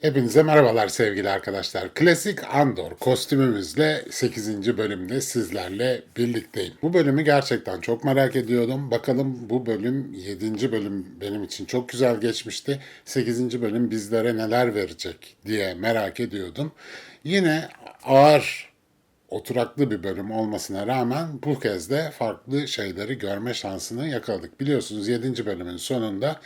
Hepinize merhabalar sevgili arkadaşlar. Klasik Andor kostümümüzle 8. bölümde sizlerle birlikteyim. Bu bölümü gerçekten çok merak ediyordum. Bakalım bu bölüm 7. bölüm benim için çok güzel geçmişti. 8. bölüm bizlere neler verecek diye merak ediyordum. Yine ağır oturaklı bir bölüm olmasına rağmen bu kez de farklı şeyleri görme şansını yakaladık. Biliyorsunuz 7. bölümün sonunda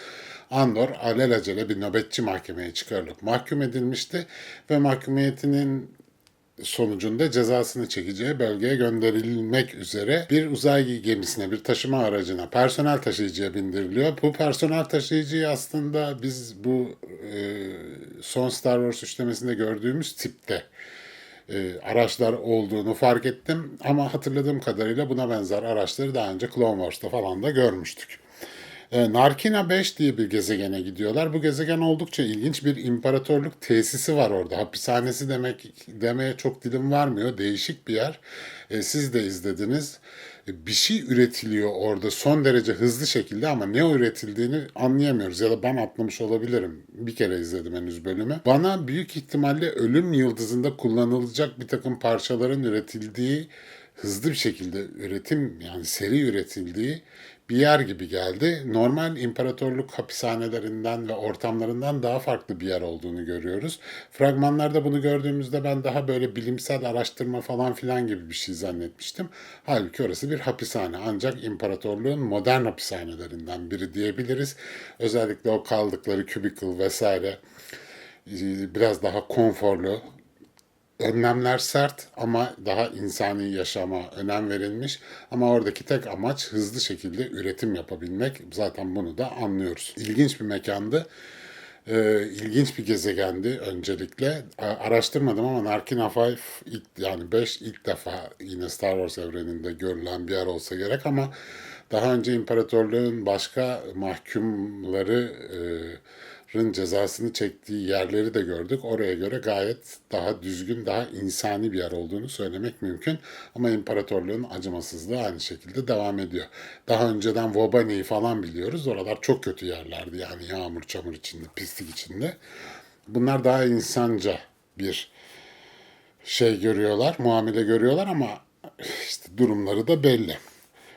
Andor alelacele bir nöbetçi mahkemeye çıkarılıp mahkum edilmişti ve mahkumiyetinin sonucunda cezasını çekeceği bölgeye gönderilmek üzere bir uzay gemisine, bir taşıma aracına, personel taşıyıcıya bindiriliyor. Bu personel taşıyıcıyı aslında biz bu e, son Star Wars üçlemesinde gördüğümüz tipte e, araçlar olduğunu fark ettim. Ama hatırladığım kadarıyla buna benzer araçları daha önce Clone Wars'ta falan da görmüştük. E, Narkina 5 diye bir gezegene gidiyorlar. Bu gezegen oldukça ilginç bir imparatorluk tesisi var orada. Hapishanesi demek demeye çok dilim varmıyor. Değişik bir yer. E, siz de izlediniz. E, bir şey üretiliyor orada son derece hızlı şekilde ama ne üretildiğini anlayamıyoruz. Ya da ben atlamış olabilirim. Bir kere izledim henüz bölümü. Bana büyük ihtimalle ölüm yıldızında kullanılacak bir takım parçaların üretildiği hızlı bir şekilde üretim yani seri üretildiği bir yer gibi geldi. Normal imparatorluk hapishanelerinden ve ortamlarından daha farklı bir yer olduğunu görüyoruz. Fragmanlarda bunu gördüğümüzde ben daha böyle bilimsel araştırma falan filan gibi bir şey zannetmiştim. Halbuki orası bir hapishane. Ancak imparatorluğun modern hapishanelerinden biri diyebiliriz. Özellikle o kaldıkları cubicle vesaire biraz daha konforlu, önlemler sert ama daha insani yaşama önem verilmiş. Ama oradaki tek amaç hızlı şekilde üretim yapabilmek. Zaten bunu da anlıyoruz. İlginç bir mekandı. Ee, ilginç bir gezegendi öncelikle. Araştırmadım ama Narkina 5 ilk, yani 5 ilk defa yine Star Wars evreninde görülen bir yer olsa gerek ama daha önce imparatorluğun başka mahkumları e, cezasını çektiği yerleri de gördük. Oraya göre gayet daha düzgün, daha insani bir yer olduğunu söylemek mümkün. Ama imparatorluğun acımasızlığı aynı şekilde devam ediyor. Daha önceden Vobani'yi falan biliyoruz. Oralar çok kötü yerlerdi yani yağmur, çamur içinde, pislik içinde. Bunlar daha insanca bir şey görüyorlar, muamele görüyorlar ama işte durumları da belli.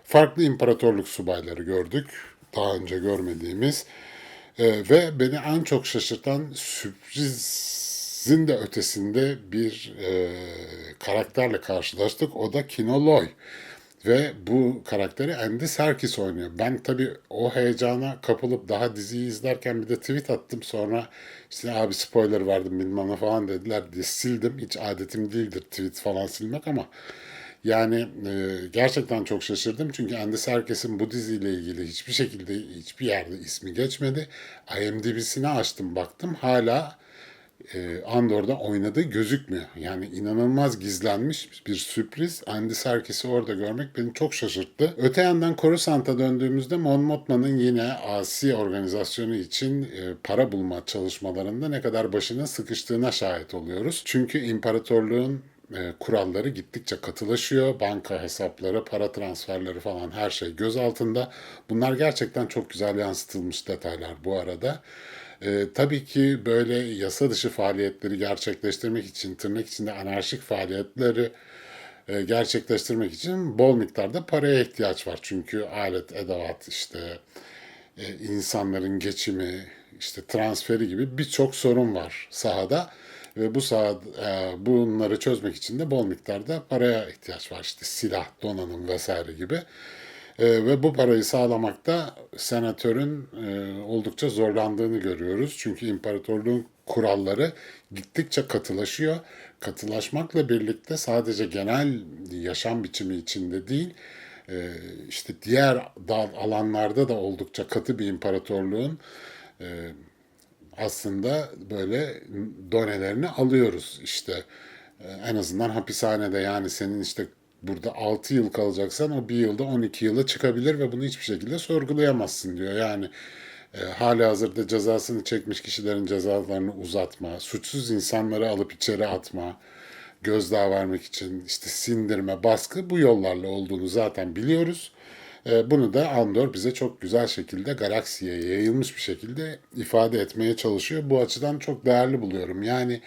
Farklı imparatorluk subayları gördük. Daha önce görmediğimiz. Ee, ve beni en çok şaşırtan sürprizin de ötesinde bir e, karakterle karşılaştık. O da Kino Loy. Ve bu karakteri Andy Serkis oynuyor. Ben tabii o heyecana kapılıp daha diziyi izlerken bir de tweet attım. Sonra işte abi spoiler verdim bilmem ne falan dediler diye sildim. Hiç adetim değildir tweet falan silmek ama yani e, gerçekten çok şaşırdım çünkü Andy Serkis'in bu diziyle ilgili hiçbir şekilde hiçbir yerde ismi geçmedi. IMDb'sini açtım baktım hala e, Andor'da oynadığı gözükmüyor. Yani inanılmaz gizlenmiş bir sürpriz. Andy Serkis'i orada görmek beni çok şaşırttı. Öte yandan Coruscant'a döndüğümüzde Mon Mothma'nın yine asi organizasyonu için e, para bulma çalışmalarında ne kadar başına sıkıştığına şahit oluyoruz. Çünkü imparatorluğun e, kuralları gittikçe katılaşıyor. Banka hesapları, para transferleri falan her şey göz altında. Bunlar gerçekten çok güzel yansıtılmış detaylar bu arada. E, tabii ki böyle yasa dışı faaliyetleri gerçekleştirmek için, tırnak içinde anarşik faaliyetleri e, gerçekleştirmek için bol miktarda paraya ihtiyaç var. Çünkü alet, edevat, işte e, insanların geçimi, işte transferi gibi birçok sorun var sahada. Ve bu saat e, bunları çözmek için de bol miktarda paraya ihtiyaç var. İşte silah, donanım vesaire gibi. E, ve bu parayı sağlamakta senatörün e, oldukça zorlandığını görüyoruz. Çünkü imparatorluğun kuralları gittikçe katılaşıyor. Katılaşmakla birlikte sadece genel yaşam biçimi içinde değil, e, işte diğer dal alanlarda da oldukça katı bir imparatorluğun e, aslında böyle donelerini alıyoruz işte Ee, en azından hapishanede yani senin işte burada 6 yıl kalacaksan o bir yılda 12 yıla çıkabilir ve bunu hiçbir şekilde sorgulayamazsın diyor. Yani e, hali hazırda cezasını çekmiş kişilerin cezalarını uzatma, suçsuz insanları alıp içeri atma, gözdağı vermek için işte sindirme, baskı bu yollarla olduğunu zaten biliyoruz. E, bunu da Andor bize çok güzel şekilde galaksiye yayılmış bir şekilde ifade etmeye çalışıyor. Bu açıdan çok değerli buluyorum. Yani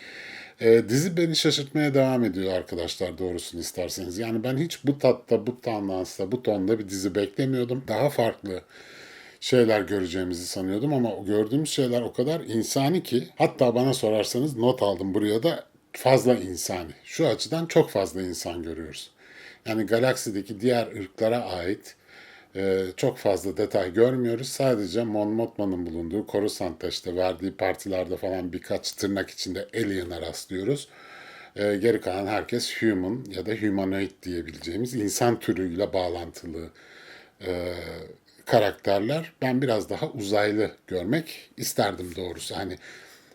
e, dizi beni şaşırtmaya devam ediyor arkadaşlar doğrusunu isterseniz. Yani ben hiç bu tatta, bu tandansta, bu tonda bir dizi beklemiyordum. Daha farklı şeyler göreceğimizi sanıyordum ama gördüğümüz şeyler o kadar insani ki hatta bana sorarsanız not aldım buraya da fazla insani. Şu açıdan çok fazla insan görüyoruz. Yani galaksideki diğer ırklara ait e, çok fazla detay görmüyoruz. Sadece Mon Mothma'nın bulunduğu Coruscant'ta işte verdiği partilerde falan birkaç tırnak içinde alien'a rastlıyoruz. E, geri kalan herkes human ya da humanoid diyebileceğimiz insan türüyle bağlantılı e, karakterler. Ben biraz daha uzaylı görmek isterdim doğrusu. Hani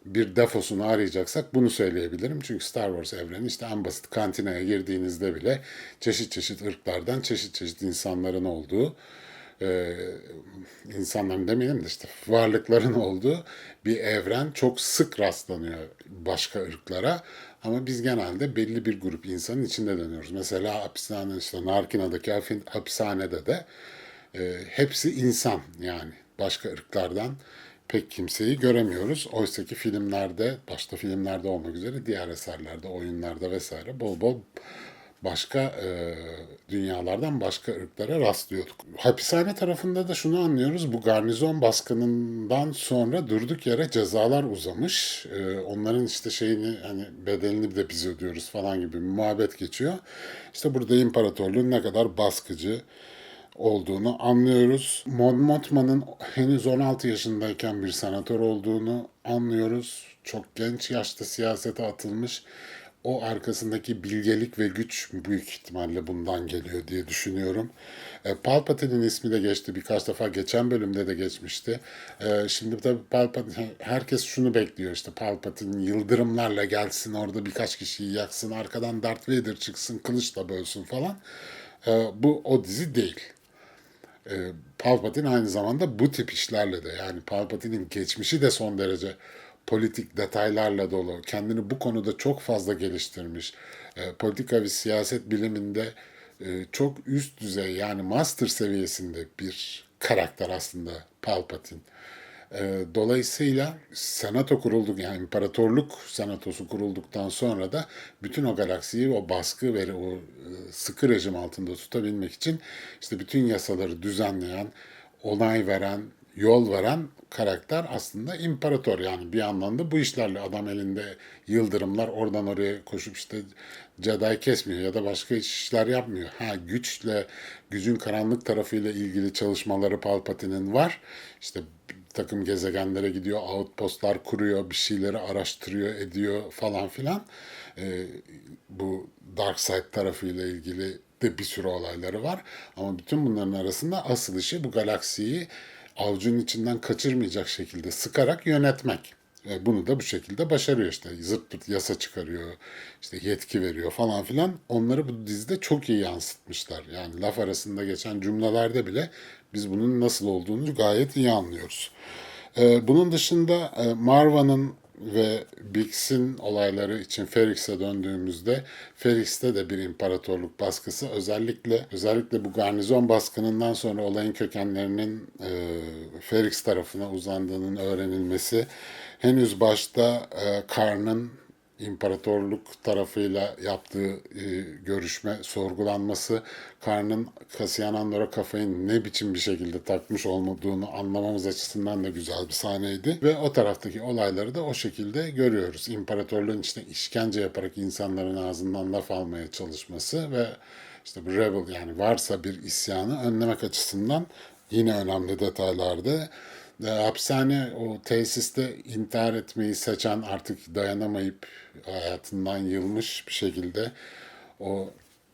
bir defosunu arayacaksak bunu söyleyebilirim. Çünkü Star Wars evreni işte en basit kantinaya girdiğinizde bile çeşit çeşit ırklardan çeşit çeşit insanların olduğu e, insanların demeyelim de işte varlıkların olduğu bir evren çok sık rastlanıyor başka ırklara. Ama biz genelde belli bir grup insanın içinde dönüyoruz. Mesela hapishane işte Narkina'daki hapishanede de e, hepsi insan yani başka ırklardan pek kimseyi göremiyoruz. Oysa ki filmlerde, başta filmlerde olmak üzere diğer eserlerde, oyunlarda vesaire bol bol başka e, dünyalardan başka ırklara rastlıyorduk. Hapishane tarafında da şunu anlıyoruz. Bu garnizon baskınından sonra durduk yere cezalar uzamış. E, onların işte şeyini hani bedelini de biz ödüyoruz falan gibi bir muhabbet geçiyor. İşte burada imparatorluğun ne kadar baskıcı, olduğunu anlıyoruz. Mon Mothma'nın henüz 16 yaşındayken bir senatör olduğunu anlıyoruz. Çok genç yaşta siyasete atılmış. O arkasındaki bilgelik ve güç büyük ihtimalle bundan geliyor diye düşünüyorum. E, Palpatine'in ismi de geçti birkaç defa. Geçen bölümde de geçmişti. E, şimdi tabii Palpatine, herkes şunu bekliyor işte Palpatine yıldırımlarla gelsin orada birkaç kişiyi yaksın. Arkadan Darth Vader çıksın kılıçla bölsün falan. E, bu o dizi değil e, Palpatine aynı zamanda bu tip işlerle de yani Palpatine'in geçmişi de son derece politik detaylarla dolu. Kendini bu konuda çok fazla geliştirmiş. E, politika ve siyaset biliminde e, çok üst düzey yani master seviyesinde bir karakter aslında Palpatine. E, dolayısıyla senato kurulduk yani imparatorluk senatosu kurulduktan sonra da bütün o galaksiyi o baskı ve o e, sıkı rejim altında tutabilmek için işte bütün yasaları düzenleyen, onay veren, yol veren karakter aslında imparator yani bir anlamda bu işlerle adam elinde yıldırımlar oradan oraya koşup işte Jedi kesmiyor ya da başka işler yapmıyor. Ha güçle, gücün karanlık tarafıyla ilgili çalışmaları Palpatine'in var. İşte takım gezegenlere gidiyor, outpostlar kuruyor, bir şeyleri araştırıyor, ediyor falan filan. Ee, bu Dark Side tarafıyla ilgili de bir sürü olayları var. Ama bütün bunların arasında asıl işi bu galaksiyi avucunun içinden kaçırmayacak şekilde sıkarak yönetmek. Ve bunu da bu şekilde başarıyor işte. Zırt pırt yasa çıkarıyor, işte yetki veriyor falan filan. Onları bu dizide çok iyi yansıtmışlar. Yani laf arasında geçen cümlelerde bile biz bunun nasıl olduğunu gayet iyi anlıyoruz. Ee, bunun dışında e, Marva'nın ve Bix'in olayları için Ferix'e döndüğümüzde Ferix'te de bir imparatorluk baskısı özellikle özellikle bu garnizon baskınından sonra olayın kökenlerinin e, Ferix tarafına uzandığının öğrenilmesi henüz başta e, Karn'ın imparatorluk tarafıyla yaptığı e, görüşme, sorgulanması, Karn'ın Kasiyan Andor'a kafayı ne biçim bir şekilde takmış olmadığını anlamamız açısından da güzel bir sahneydi. Ve o taraftaki olayları da o şekilde görüyoruz. İmparatorluğun içinde işkence yaparak insanların ağzından laf almaya çalışması ve işte bu rebel yani varsa bir isyanı önlemek açısından yine önemli detaylardı. E, hapishane o tesiste intihar etmeyi seçen artık dayanamayıp hayatından yılmış bir şekilde o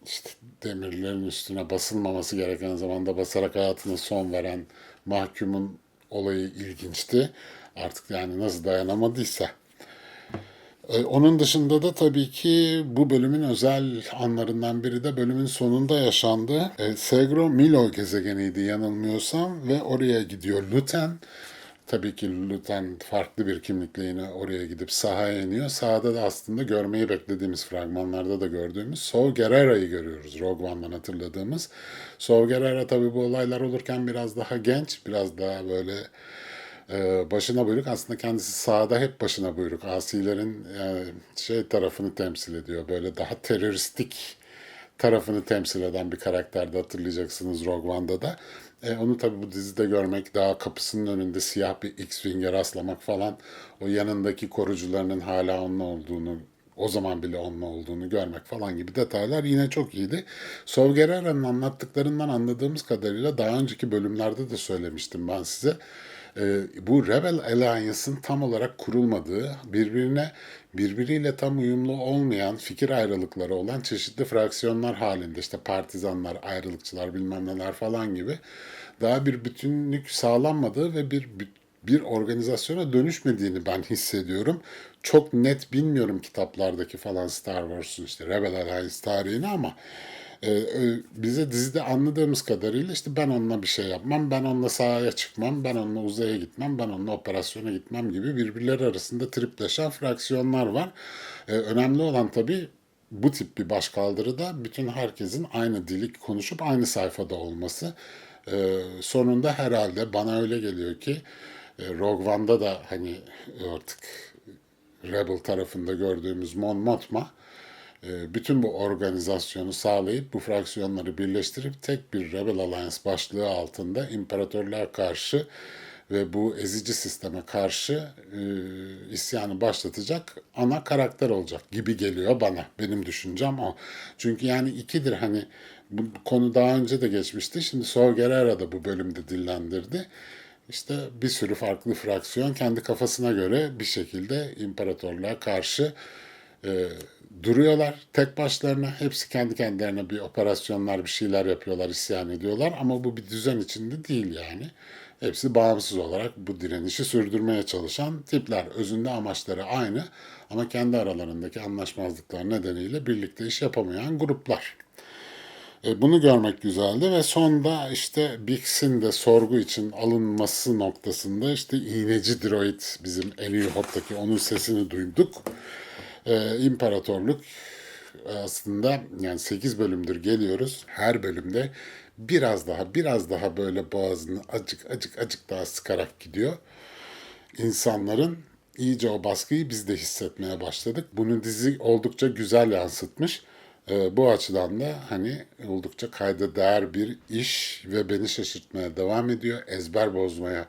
işte demirlerin üstüne basılmaması gereken zamanda basarak hayatına son veren mahkumun olayı ilginçti. Artık yani nasıl dayanamadıysa. E, Onun dışında da tabii ki bu bölümün özel anlarından biri de bölümün sonunda yaşandı. E, Segro Milo gezegeniydi yanılmıyorsam ve oraya gidiyor Luten. tabii ki Luten farklı bir kimlikle yine oraya gidip sahaya iniyor. Sahada da aslında görmeyi beklediğimiz fragmanlarda da gördüğümüz Saw Gerrera'yı görüyoruz. Rogue One'dan hatırladığımız. Saw Gerrera tabii bu olaylar olurken biraz daha genç, biraz daha böyle e, başına buyruk. Aslında kendisi sahada hep başına buyruk. Asilerin e, şey tarafını temsil ediyor. Böyle daha teröristik tarafını temsil eden bir karakterde hatırlayacaksınız Rogue One'da da. E, onu tabii bu dizide görmek, daha kapısının önünde siyah bir X-Wing'e rastlamak falan, o yanındaki korucularının hala onun olduğunu, o zaman bile onun olduğunu görmek falan gibi detaylar yine çok iyiydi. Saw Gerrera'nın anlattıklarından anladığımız kadarıyla daha önceki bölümlerde de söylemiştim ben size. Ee, bu Rebel Alliance'ın tam olarak kurulmadığı, birbirine birbiriyle tam uyumlu olmayan fikir ayrılıkları olan çeşitli fraksiyonlar halinde işte partizanlar, ayrılıkçılar bilmem neler falan gibi daha bir bütünlük sağlanmadığı ve bir bir organizasyona dönüşmediğini ben hissediyorum. Çok net bilmiyorum kitaplardaki falan Star Wars'un işte Rebel Alliance tarihini ama e, e, bize dizide anladığımız kadarıyla işte ben onunla bir şey yapmam, ben onunla sahaya çıkmam, ben onunla uzaya gitmem, ben onunla operasyona gitmem gibi birbirleri arasında tripleşen fraksiyonlar var. E, önemli olan tabii bu tip bir başkaldırıda bütün herkesin aynı dili konuşup aynı sayfada olması. E, sonunda herhalde bana öyle geliyor ki e, Rogue One'da da hani artık Rebel tarafında gördüğümüz Mon Mothma bütün bu organizasyonu sağlayıp bu fraksiyonları birleştirip tek bir Rebel Alliance başlığı altında imparatorluğa karşı ve bu ezici sisteme karşı e, isyanı başlatacak ana karakter olacak gibi geliyor bana. Benim düşüncem o. Çünkü yani ikidir hani bu konu daha önce de geçmişti. Şimdi Saw Gerrera da bu bölümde dillendirdi. İşte bir sürü farklı fraksiyon kendi kafasına göre bir şekilde imparatorluğa karşı e, duruyorlar tek başlarına. Hepsi kendi kendilerine bir operasyonlar, bir şeyler yapıyorlar, isyan ediyorlar. Ama bu bir düzen içinde değil yani. Hepsi bağımsız olarak bu direnişi sürdürmeye çalışan tipler. Özünde amaçları aynı ama kendi aralarındaki anlaşmazlıklar nedeniyle birlikte iş yapamayan gruplar. E, bunu görmek güzeldi ve sonda işte Bix'in de sorgu için alınması noktasında işte iğneci droid bizim Eli Hop'taki onun sesini duyduk. Ee, imparatorluk aslında yani 8 bölümdür geliyoruz. Her bölümde biraz daha biraz daha böyle boğazını acık acık acık daha sıkarak gidiyor. İnsanların iyice o baskıyı biz de hissetmeye başladık. Bunu dizi oldukça güzel yansıtmış. Ee, bu açıdan da hani oldukça kayda değer bir iş ve beni şaşırtmaya devam ediyor. Ezber bozmaya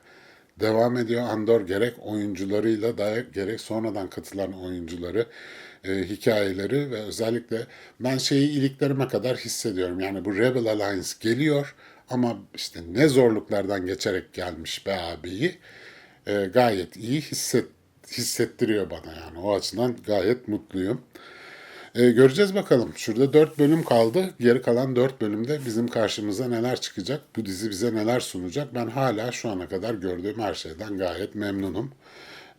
devam ediyor. Andor gerek oyuncularıyla da gerek sonradan katılan oyuncuları, e, hikayeleri ve özellikle ben şeyi iliklerime kadar hissediyorum. Yani bu Rebel Alliance geliyor ama işte ne zorluklardan geçerek gelmiş be abiyi e, gayet iyi hisset, hissettiriyor bana yani. O açıdan gayet mutluyum. E, göreceğiz bakalım. Şurada 4 bölüm kaldı. Geri kalan 4 bölümde bizim karşımıza neler çıkacak? Bu dizi bize neler sunacak? Ben hala şu ana kadar gördüğüm her şeyden gayet memnunum.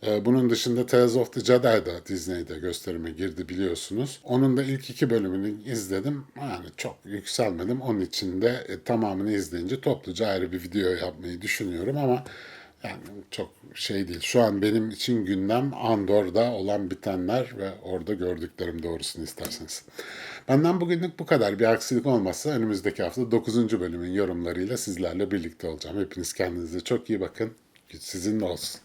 E, bunun dışında Tales of the Jedi da Disney'de gösterime girdi biliyorsunuz. Onun da ilk iki bölümünü izledim. Yani çok yükselmedim. Onun için de e, tamamını izleyince topluca ayrı bir video yapmayı düşünüyorum ama yani çok şey değil. Şu an benim için gündem Andor'da olan bitenler ve orada gördüklerim doğrusunu isterseniz. Benden bugünlük bu kadar. Bir aksilik olmazsa önümüzdeki hafta 9. bölümün yorumlarıyla sizlerle birlikte olacağım. Hepiniz kendinize çok iyi bakın. Güç sizinle olsun.